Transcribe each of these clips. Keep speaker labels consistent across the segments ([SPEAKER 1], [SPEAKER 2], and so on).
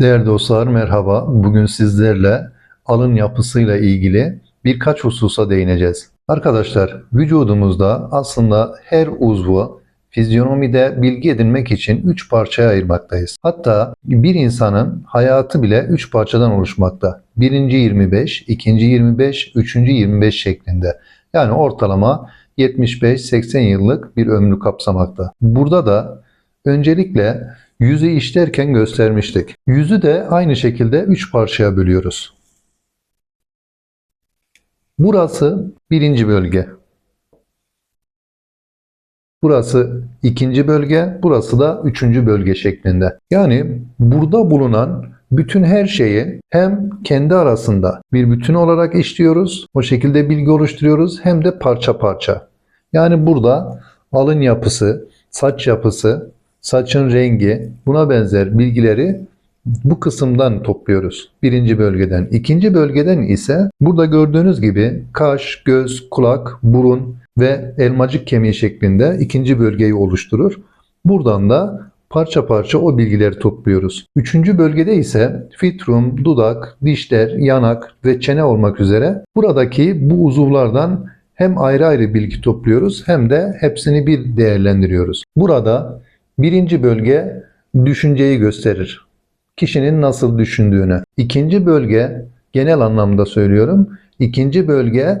[SPEAKER 1] Değerli dostlar merhaba. Bugün sizlerle alın yapısıyla ilgili birkaç hususa değineceğiz. Arkadaşlar vücudumuzda aslında her uzvu fizyonomide bilgi edinmek için 3 parçaya ayırmaktayız. Hatta bir insanın hayatı bile 3 parçadan oluşmakta. Birinci 25, ikinci 25, üçüncü 25 şeklinde. Yani ortalama 75-80 yıllık bir ömrü kapsamakta. Burada da öncelikle yüzü işlerken göstermiştik. Yüzü de aynı şekilde 3 parçaya bölüyoruz. Burası birinci bölge. Burası ikinci bölge, burası da üçüncü bölge şeklinde. Yani burada bulunan bütün her şeyi hem kendi arasında bir bütün olarak işliyoruz, o şekilde bilgi oluşturuyoruz hem de parça parça. Yani burada alın yapısı, saç yapısı, saçın rengi, buna benzer bilgileri bu kısımdan topluyoruz. Birinci bölgeden. İkinci bölgeden ise burada gördüğünüz gibi kaş, göz, kulak, burun ve elmacık kemiği şeklinde ikinci bölgeyi oluşturur. Buradan da parça parça o bilgileri topluyoruz. Üçüncü bölgede ise fitrum, dudak, dişler, yanak ve çene olmak üzere buradaki bu uzuvlardan hem ayrı ayrı bilgi topluyoruz hem de hepsini bir değerlendiriyoruz. Burada birinci bölge düşünceyi gösterir. Kişinin nasıl düşündüğünü. İkinci bölge genel anlamda söylüyorum. İkinci bölge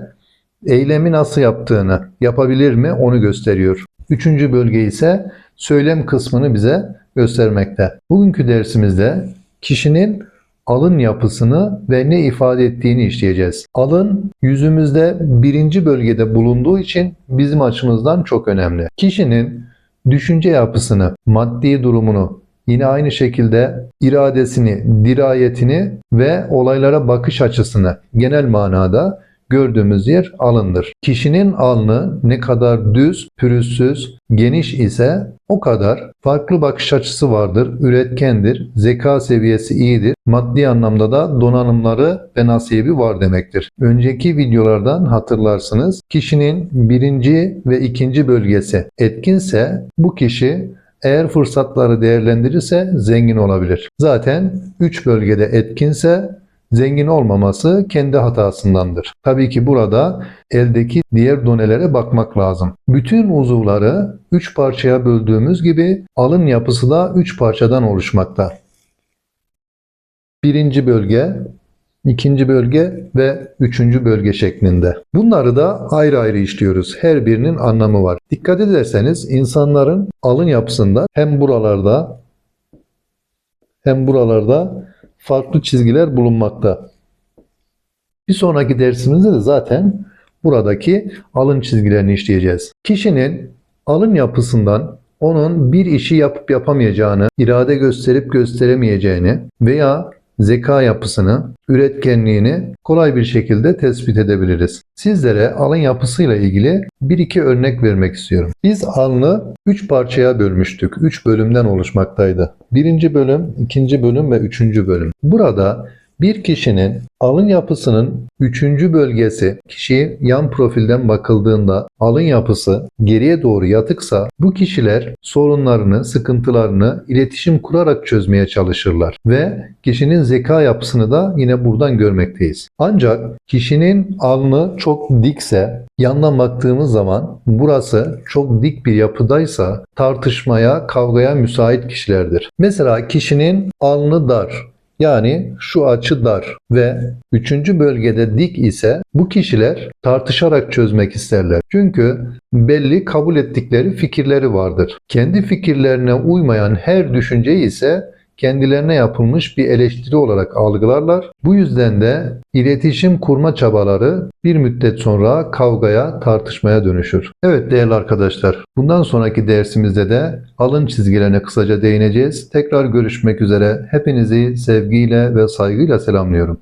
[SPEAKER 1] eylemi nasıl yaptığını, yapabilir mi onu gösteriyor. Üçüncü bölge ise söylem kısmını bize göstermekte. Bugünkü dersimizde kişinin alın yapısını ve ne ifade ettiğini işleyeceğiz. Alın yüzümüzde birinci bölgede bulunduğu için bizim açımızdan çok önemli. Kişinin düşünce yapısını, maddi durumunu, yine aynı şekilde iradesini, dirayetini ve olaylara bakış açısını genel manada gördüğümüz yer alındır. Kişinin alnı ne kadar düz, pürüzsüz, geniş ise o kadar farklı bakış açısı vardır, üretkendir, zeka seviyesi iyidir, maddi anlamda da donanımları ve nasibi var demektir. Önceki videolardan hatırlarsınız, kişinin birinci ve ikinci bölgesi etkinse bu kişi eğer fırsatları değerlendirirse zengin olabilir. Zaten 3 bölgede etkinse zengin olmaması kendi hatasındandır. Tabii ki burada eldeki diğer donelere bakmak lazım. Bütün uzuvları 3 parçaya böldüğümüz gibi alın yapısı da 3 parçadan oluşmakta. Birinci bölge, ikinci bölge ve üçüncü bölge şeklinde. Bunları da ayrı ayrı işliyoruz. Her birinin anlamı var. Dikkat ederseniz insanların alın yapısında hem buralarda hem buralarda farklı çizgiler bulunmakta. Bir sonraki dersimizde de zaten buradaki alın çizgilerini işleyeceğiz. Kişinin alın yapısından onun bir işi yapıp yapamayacağını, irade gösterip gösteremeyeceğini veya zeka yapısını, üretkenliğini kolay bir şekilde tespit edebiliriz. Sizlere alın yapısıyla ilgili bir iki örnek vermek istiyorum. Biz alnı 3 parçaya bölmüştük. 3 bölümden oluşmaktaydı. Birinci bölüm, ikinci bölüm ve üçüncü bölüm. Burada bir kişinin alın yapısının üçüncü bölgesi kişi yan profilden bakıldığında alın yapısı geriye doğru yatıksa bu kişiler sorunlarını, sıkıntılarını iletişim kurarak çözmeye çalışırlar ve kişinin zeka yapısını da yine buradan görmekteyiz. Ancak kişinin alnı çok dikse yandan baktığımız zaman burası çok dik bir yapıdaysa tartışmaya, kavgaya müsait kişilerdir. Mesela kişinin alnı dar, yani şu açı dar ve üçüncü bölgede dik ise bu kişiler tartışarak çözmek isterler. Çünkü belli kabul ettikleri fikirleri vardır. Kendi fikirlerine uymayan her düşünceyi ise kendilerine yapılmış bir eleştiri olarak algılarlar. Bu yüzden de iletişim kurma çabaları bir müddet sonra kavgaya, tartışmaya dönüşür. Evet değerli arkadaşlar, bundan sonraki dersimizde de alın çizgilerine kısaca değineceğiz. Tekrar görüşmek üzere. Hepinizi sevgiyle ve saygıyla selamlıyorum.